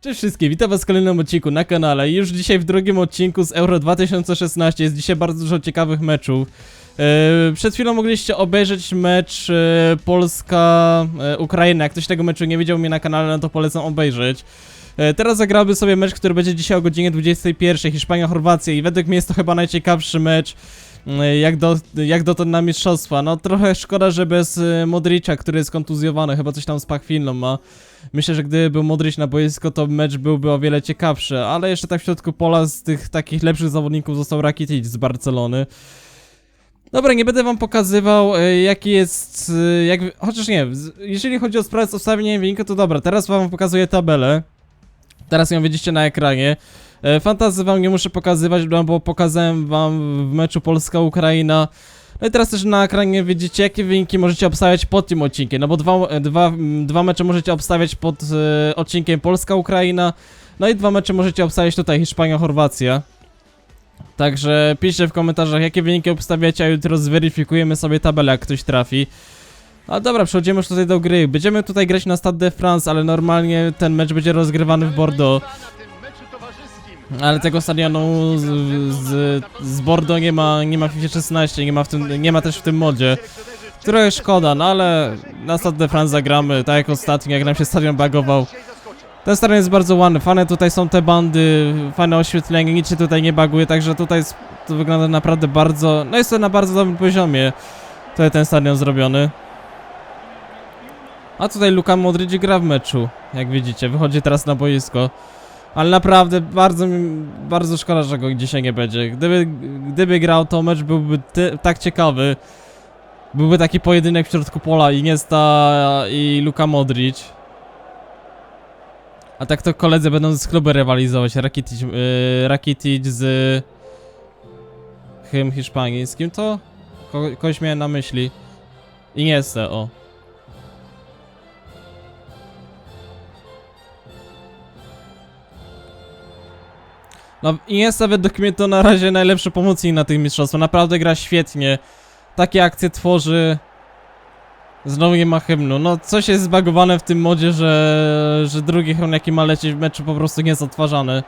Cześć wszystkim, witam was w kolejnym odcinku na kanale. Już dzisiaj w drugim odcinku z Euro 2016 jest dzisiaj bardzo dużo ciekawych meczów. E, przed chwilą mogliście obejrzeć mecz e, Polska-Ukraina. Jak ktoś tego meczu nie widział mnie na kanale, no to polecam obejrzeć. E, teraz zagramy sobie mecz, który będzie dzisiaj o godzinie 21, Hiszpania-Chorwacja i według mnie jest to chyba najciekawszy mecz e, jak, do, jak dotąd na mistrzostwa. No trochę szkoda, że bez e, Modricza, który jest kontuzjowany, chyba coś tam z pachwilną ma. Myślę, że gdyby był Modric na boisko, to mecz byłby o wiele ciekawszy, ale jeszcze tak w środku pola z tych takich lepszych zawodników został Rakitic z Barcelony. Dobra, nie będę wam pokazywał e, jaki jest, jak, chociaż nie, jeżeli chodzi o sprawę z ustawieniem wyniku, to dobra, teraz wam pokazuję tabelę. Teraz ją widzicie na ekranie. E, Fantazy wam nie muszę pokazywać, bo pokazałem wam w meczu Polska-Ukraina. No i teraz też na ekranie widzicie, jakie wyniki możecie obstawiać pod tym odcinkiem. No bo dwa, dwa, dwa mecze możecie obstawiać pod e, odcinkiem Polska-Ukraina. No i dwa mecze możecie obstawiać tutaj Hiszpania-Chorwacja. Także piszcie w komentarzach, jakie wyniki obstawiacie, a jutro zweryfikujemy sobie tabelę, jak ktoś trafi. A dobra, przechodzimy już tutaj do gry. Będziemy tutaj grać na Stade de France, ale normalnie ten mecz będzie rozgrywany w Bordeaux. Ale tego stadionu z, z, z Bordeaux nie ma, nie ma w FIFA 16, nie ma, w tym, nie ma też w tym modzie. Trochę szkoda, no ale na Stade de France zagramy, tak jak ostatnio, jak nam się stadion bagował. Ten stadion jest bardzo ładny, fajne tutaj są te bandy, fajne oświetlenie, nic się tutaj nie baguje, także tutaj to wygląda naprawdę bardzo, no jest to na bardzo dobrym poziomie. Tutaj ten stadion zrobiony. A tutaj Luka Modric gra w meczu, jak widzicie, wychodzi teraz na boisko. Ale naprawdę bardzo, mi- bardzo szkoda, że go dzisiaj nie będzie. Gdyby, gdyby grał, to mecz byłby ty, tak ciekawy. Byłby taki pojedynek w środku pola Iniesta i Luka Modric. A tak to koledzy będą z klubu rywalizować. Rakitic, yy, Rakitic z hym hiszpańskim to? Ko kogoś miałem na myśli. Iniesta, o. No Iniesta według mnie to na razie najlepszy pomocnik na tych mistrzostwach. Naprawdę gra świetnie. Takie akcje tworzy. Znowu nie ma hymnu. No coś jest zbagowane w tym modzie, że, że drugi hymn jaki ma lecieć w meczu po prostu nie jest odtwarzany.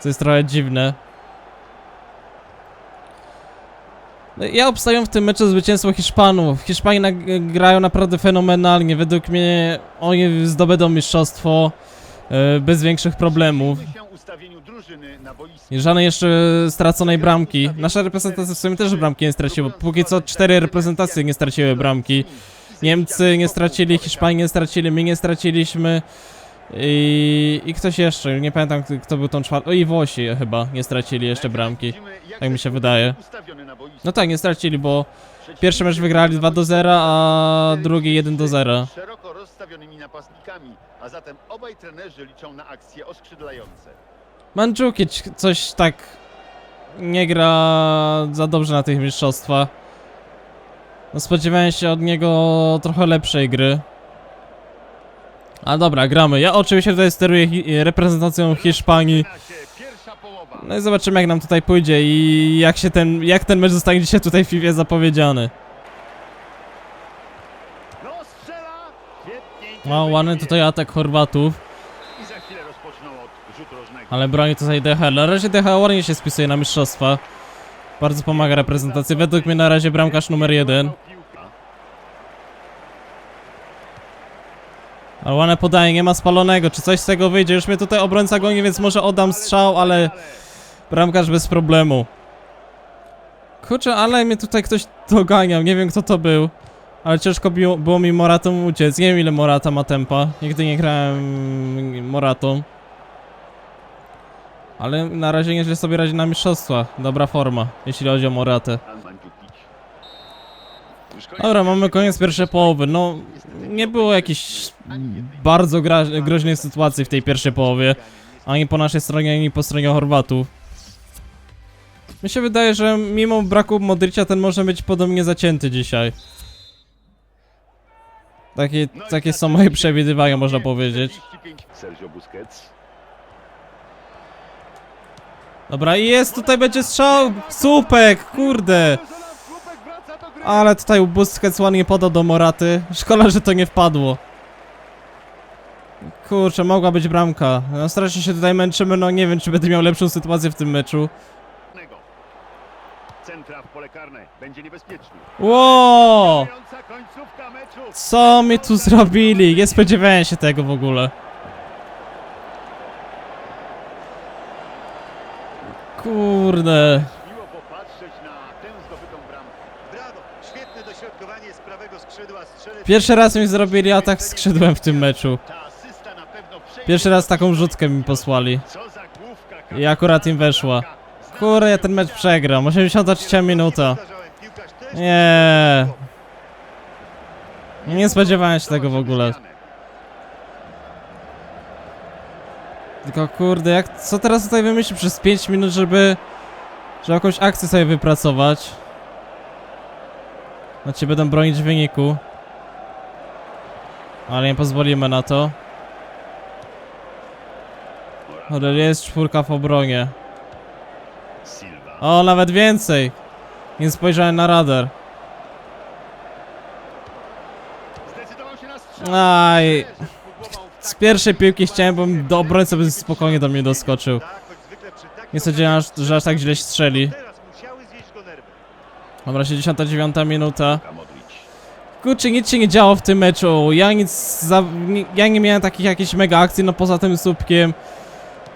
Co jest trochę dziwne. No, Ja obstawiam w tym meczu zwycięstwo Hiszpanów. Hiszpanie grają naprawdę fenomenalnie. Według mnie oni zdobędą mistrzostwo bez większych problemów. Żadnej jeszcze straconej bramki. Nasza reprezentacja w sumie też bramki nie straciła. Póki co cztery reprezentacje nie straciły bramki. Niemcy nie stracili, Hiszpanie nie stracili, my nie straciliśmy. I, I ktoś jeszcze, nie pamiętam kto, był tą czwartą. O i Włosi chyba nie stracili jeszcze bramki. Tak mi się wydaje. No tak, nie stracili, bo pierwszy mecz wygrali 2 do 0, a drugi 1 do 0. Rozstawionymi napastnikami, a zatem obaj trenerzy liczą na akcje oskrzydlające. Mandzukic coś tak nie gra za dobrze na tych mistrzostwach. No spodziewałem się od niego trochę lepszej gry. A dobra, gramy. Ja oczywiście tutaj steruję reprezentacją Hiszpanii. No i zobaczymy jak nam tutaj pójdzie i jak się ten, jak ten mecz zostanie dzisiaj tutaj w FIFA zapowiedziany. No strzela! Świetnie. No ładny tutaj atak Chorwatów, ale broni tutaj DHL. Na razie DHL ładnie się spisuje na mistrzostwa. Bardzo pomaga reprezentacji. Według mnie na razie bramkarz numer jeden. Ale ładne podaje, nie ma spalonego. Czy coś z tego wyjdzie? Już mnie tutaj obrońca goni, więc może oddam strzał, ale bramkarz bez problemu. Kurczę, ale mnie tutaj ktoś doganiał. Nie wiem kto to był. Ale ciężko było, było mi Moratą uciec. Nie wiem ile Morata ma tempa. Nigdy nie grałem Moratą. Ale na razie nieźle sobie radzi na mistrzostwach. Dobra forma, jeśli chodzi o Moratę. Dobra, mamy koniec pierwszej połowy. No, nie było jakichś bardzo groźnych sytuacji w tej pierwszej połowie. Ani po naszej stronie, ani po stronie Chorwatów. Mi się wydaje, że mimo braku Modricia ten może być podobnie zacięty dzisiaj. Takie, takie są moje przewidywania, można powiedzieć. 45. Sergio Busquets. Dobra, i jest, tutaj będzie strzał! Słupek, kurde! Ale tutaj Busquets ładnie podał do Moraty. Szkoda, że to nie wpadło. Kurczę, mogła być bramka. No strasznie się tutaj męczymy, no nie wiem, czy będę miał lepszą sytuację w tym meczu. Centra w pole karne. Będzie niebezpieczny. Ło! Mająca końcówka meczu. Co mi tu zrobili? Nie spodziewałem się tego w ogóle. Kurde. Miło popatrzeć na tę zdobytą bramkę. Brawo, świetne dośrodkowanie z prawego skrzydła, strzelec... Pierwszy raz mi zrobili atak skrzydłem w tym meczu. Ta asysta na pewno przejdzie Pierwszy raz taką rzutkę mi posłali. Co za główka. I akurat im weszła. Kurde, ja ten mecz przegram. 83 minuta. Nie. Nie spodziewałem się tego w ogóle. Tylko kurde, jak, co teraz tutaj wymyślić przez 5 minut, żeby, żeby jakąś akcję sobie wypracować? Znaczy będą bronić wyniku. Ale nie pozwolimy na to. Ale jest czwórka w obronie. O, nawet więcej. Nie spojrzałem na radar. Zdecydował się na strzał. Aj. Z pierwszej piłki chciałem, bym do obrońcy by spokojnie do mnie doskoczył. Tak, Nie sądziłem, że aż tak źle strzeli. Nerwy. Dobra, 69 minuta. Kurczę, nic się nie działo w tym meczu. Ja nic za, nie, Ja nie miałem takich jakichś mega akcji, no poza tym słupkiem.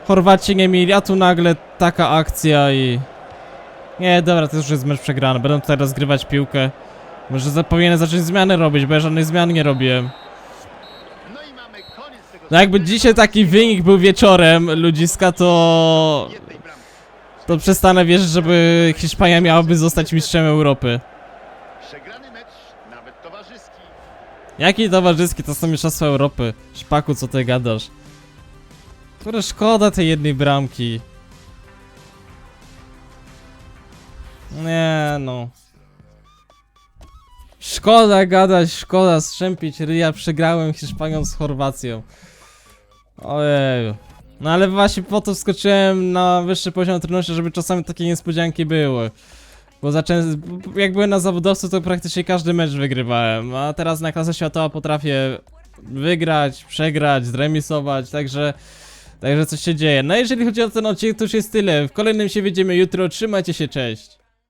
Chorwaci nie mieli, a tu nagle taka akcja i... Nie, dobra, to już jest mecz przegrany. Będę tutaj rozgrywać piłkę. Może powinienem zacząć zmiany robić, bo ja żadnej zmian nie robiłem. No jakby dzisiaj taki wynik był wieczorem, ludziska, to... To przestanę wierzyć, żeby Hiszpania miałaby zostać mistrzem Europy. Jaki towarzyski, to są mistrzostwa Europy. Szpaku, co ty gadasz? Kurde, szkoda tej jednej bramki. Nie no. Szkoda gadać, szkoda strzępić ryja, przegrałem Hiszpanią z Chorwacją. Ojej. No ale właśnie po to wskoczyłem na wyższy poziom trudności, żeby czasami takie niespodzianki były. Bo zacząłem, jak byłem na zawodowcu, to praktycznie każdy mecz wygrywałem, a teraz na klasę światowa potrafię wygrać, przegrać, zremisować, także... Także coś się dzieje. No jeżeli chodzi o ten odcinek, to już jest tyle. W kolejnym się widzimy jutro. Trzymajcie się, cześć.